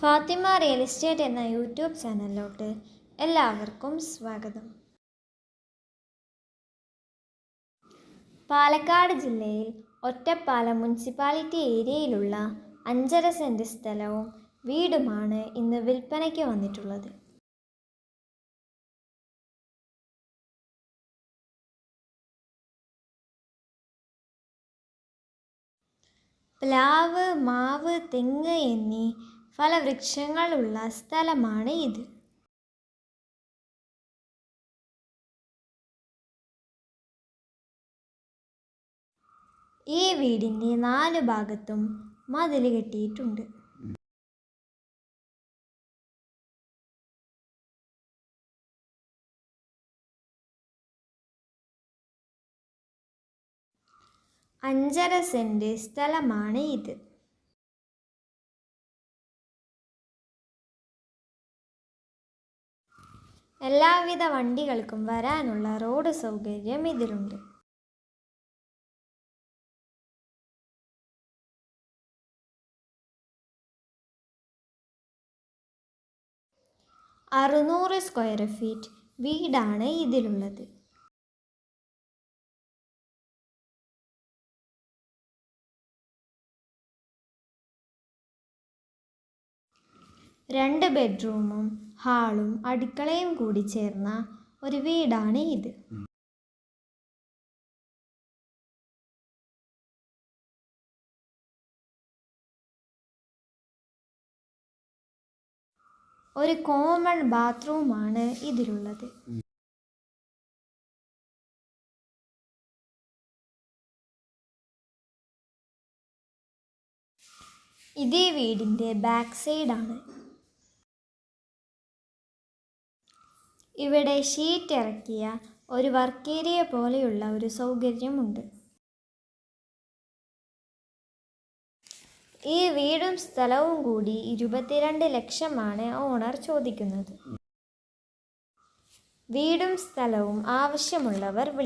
Fathima real estate എന്ന YouTube ചാനലിലോട്ട് എല്ലാവർക്കും സ്വാഗതം. പാലക്കാട് ജില്ലയിൽ ഒറ്റപ്പാലം മുനിസിപ്പാലിറ്റി ഏരിയയിലുള്ള അഞ്ചര സെന്റ് സ്ഥലവും വീടുമാണ് ഇന്ന് വിൽപ്പനയ്ക്ക് വന്നിട്ടുള്ളത്. പ്ലാവ് മാവ് തെങ്ങ് എന്നീ ഫലവൃക്ഷങ്ങളുള്ള സ്ഥലമാണ് ഇത്. ഈ വീടിന്റെ നാല് ഭാഗത്തും മതിൽ കെട്ടിയിട്ടുണ്ട്. അഞ്ചര സെന്റ് സ്ഥലമാണ് ഇത്. എല്ലാവിധ വണ്ടികൾക്കും വരാനുള്ള റോഡ് സൗകര്യം ഇതിലുണ്ട്. അറുന്നൂറ് സ്ക്വയർ ഫീറ്റ് വീടാണ് ഇതിലുള്ളത്. രണ്ട് ബെഡ്റൂമും ഹാളും അടുക്കളയും കൂടി ചേർന്ന ഒരു വീടാണ് ഇത്. ഒരു കോമൺ ബാത്റൂമാണ് ഇതിലുള്ളത്. ഇതേ വീടിന്റെ ബാക്ക് സൈഡാണ്. ഇവിടെ ഷീറ്റ് ഇറക്കിയ ഒരു വർക്ക് ഏരിയ പോലെയുള്ള ഒരു സൗകര്യമുണ്ട്. ഈ വീടും സ്ഥലവും കൂടി ഇരുപത്തിരണ്ട് ലക്ഷമാണ് ഓണർ ചോദിക്കുന്നത്. വീടും സ്ഥലവും ആവശ്യമുള്ളവർ വിളി